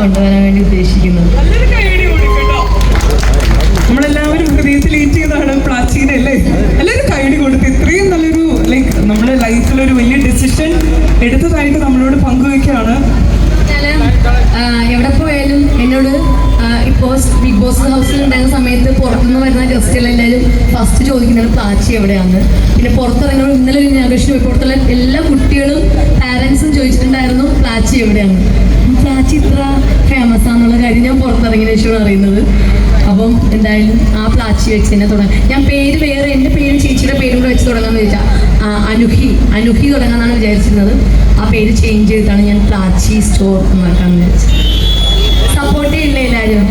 കൊണ്ടുവരാൻ വേണ്ടി ഉദ്ദേശിക്കുന്നത്. നമ്മളെല്ലാവരും ഹൃദയത്തിൽ ഏറ്റിയതാണ് പ്രാചീന അല്ലേ? എല്ലാവരും കൈഡി കൊടുത്ത് ഇത്രയും നല്ലൊരു ലൈക്ക് നമ്മുടെ ലൈഫിൽ ഒരു വലിയ ഡിസിഷൻ എടുത്തതായിട്ട് നമ്മളോട് പങ്കുവെക്കുകയാണ്. എവിടെ പോയാലും എന്നോട് ഇപ്പോൾ ബിഗ് ബോസ് ഹൗസിൽ ഉണ്ടായിരുന്ന സമയത്ത് പുറത്തുനിന്ന് വരുന്ന ഗസ്റ്റുകളെല്ലാവരും ഫസ്റ്റ് ചോദിക്കുന്നത് പ്ലാച്ചി എവിടെയാണ് പിന്നെ പുറത്തിറങ്ങുമ്പോൾ ഇന്നലെ ഒരു പോയി പുറത്തുള്ള എല്ലാ കുട്ടികളും പാരൻസും ചോദിച്ചിട്ടുണ്ടായിരുന്നു പ്ലാച്ചി എവിടെയാണ് ഇത്ര ഫേമസ് ആണെന്നുള്ള കാര്യം ഞാൻ പുറത്തിറങ്ങിയ ശേഷമാണ് അറിയുന്നത്. അപ്പം എന്തായാലും ആ പ്ലാച്ചി വെച്ച് തന്നെ തുടങ്ങാം. ഞാൻ പേര് വേറെ എന്റെ പേര് ചേച്ചിയുടെ പേരും കൂടെ വെച്ച് തുടങ്ങാമെന്ന് ചോദിച്ചാൽ അനുഹി അനുഹി തുടങ്ങാമെന്നാണ് വിചാരിച്ചിരുന്നത്. ആ പേര് ചേഞ്ച് ചെയ്തിട്ടാണ് ഞാൻ പ്ലാച്ചി സ്റ്റോർ എന്നാക്കാന്ന് വിചാരിച്ചത്. സപ്പോർട്ട് ചെയ്യില്ല എല്ലാവരും?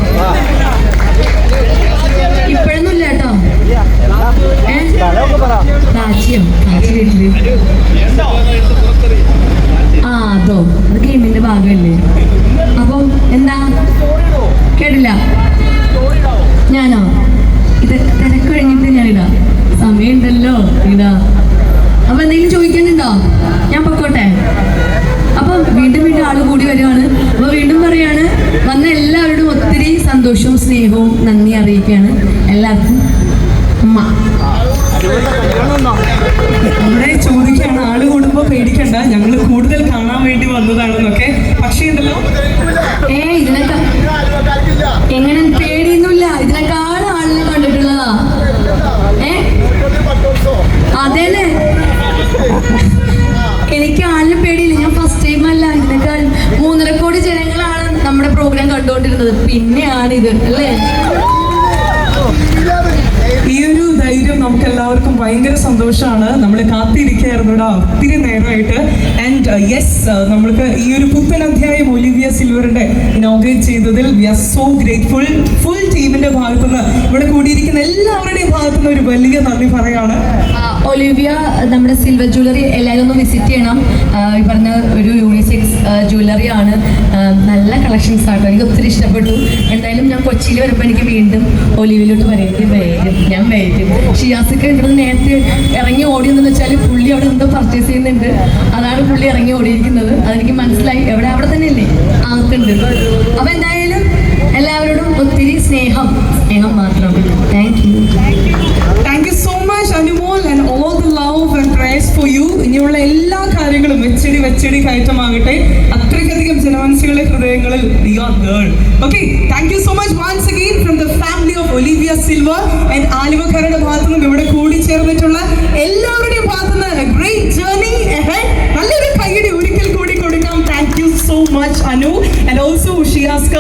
വരുവാണ് അപ്പൊ വീണ്ടും പറയാണ് വന്ന എല്ലാവരോടും ഒത്തിരി സന്തോഷവും സ്നേഹവും നന്ദി അറിയിക്കുകയാണ്. എല്ലാവർക്കും ഉമ്മ ചോദിക്കാണ് ചോദിക്കുകയാണ് ആൾ കൂടുമ്പോ പേടിക്കണ്ട. ഞങ്ങൾ കൂടുതൽ കാണാൻ വേണ്ടി വന്നതാണെന്നൊക്കെ. പക്ഷേ ഉണ്ടല്ലോ ഏ ഇതിനൊക്കെ എങ്ങനെ കണ്ടുകൊണ്ടിരുന്നത് പിന്നെയാണ് ഇത് അല്ലേ? ഈ ഒരു ധൈര്യം നമുക്ക് എല്ലാവർക്കും ഭയങ്കര സന്തോഷമാണ്. നമ്മൾ കാത്തിരിക്കുകയായിരുന്നു ഇവിടെ ഒത്തിരി നേരമായിട്ട്. ആൻഡ് യെസ് നമ്മൾക്ക് ഈ ഒരു പുത്തൻ അധ്യായം ഒലിവിയ സിൽവറിന്റെ ഇനോഗ്രേറ്റ് ചെയ്തതിൽ we are so grateful full ടീമിന്റെ ഭാഗത്തുനിന്ന് ഇവിടെ കൂടിയിരിക്കുന്ന എല്ലാവരുടെയും ഭാഗത്തുനിന്ന് ഒരു വലിയ നന്ദി പറയാണ്. ഒലിവിയ നമ്മുടെ സിൽവർ ജ്വല്ലറി എല്ലാവരും ഒന്ന് വിസിറ്റ് ചെയ്യണം. ഈ പറഞ്ഞ ഒരു ജ്വല്ലറി ആണ്. നല്ല കളക്ഷൻസ് ആട്ടോ. എനിക്ക് ഒത്തിരി ഇഷ്ടപ്പെട്ടു. എന്തായാലും ഞാൻ കൊച്ചിയിൽ വരുമ്പോൾ എനിക്ക് വീണ്ടും ഒലിവിലോട്ട് വരേണ്ടി വരും. ഞാൻ വരും. ഷിയാസൊക്കെ ഇവിടെ നേരത്തെ ഇറങ്ങി ഓടിയെന്ന് വെച്ചാൽ പുള്ളി അവിടെ എന്തോ പർച്ചേസ് ചെയ്യുന്നുണ്ട്. അതാണ് പുള്ളി ഇറങ്ങി ഓടിയിരിക്കുന്നത്. അതെനിക്ക് മനസ്സിലായി. എവിടെ? അവിടെ തന്നെ അല്ലേ ആർക്കുണ്ട്. അപ്പൊ എന്തായാലും എല്ലാവരോടും ഒത്തിരി സ്നേഹം. സ്നേഹം മാത്രം. Thank you thank you so much Anumol and all the love and praise for you ഇനിയുള്ള എല്ലാ കാര്യങ്ങളും വെച്ചടി വെച്ചടി കയറ്റമാകട്ടെ. അത്രയ്ക്കധികം ജനമനസ്സുകളെ ഹൃദയങ്ങളിൽ your girl okay thank you so much once again from the family of Olivia Silver and ആലുവക്കാരുടെ ഭാഗത്തു നിന്നും ഇവിടെ കൂടി ചേർന്നിട്ടുള്ള എല്ലാവരുടെയും ഭാഗത്തു നിന്ന് ഗ്രേറ്റ് ജേർണി നല്ലൊരു കൈയടി ഒരിക്കൽ കൂടി കൊടുക്കാം. Thank you so much Anu and also ഷിയാസ്ക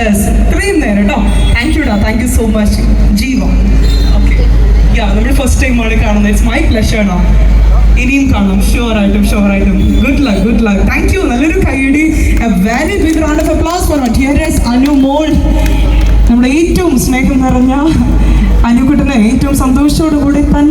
yes ഇത്രയും നേരം കേട്ടോ താങ്ക് യു ഡാ thank you so much Jeeva. Okay ya നമ്മൾ ഫസ്റ്റ് ടൈമാണ് കാണുന്നത്. ഇറ്റ്സ് മൈ പ്ലഷർ ഇനിയും കാണും. ഷുവർ ആയിട്ടും ഷുവർ ആയിട്ടും. Good luck good luck thank you നല്ലൊരു കൈയടി. വെരി ബിഗ് ഓഫ് നമ്മുടെ ഏറ്റവും സ്നേഹം നിറഞ്ഞ അനുകുട്ടനെ ഏറ്റവും സന്തോഷത്തോടു കൂടി തന്നെ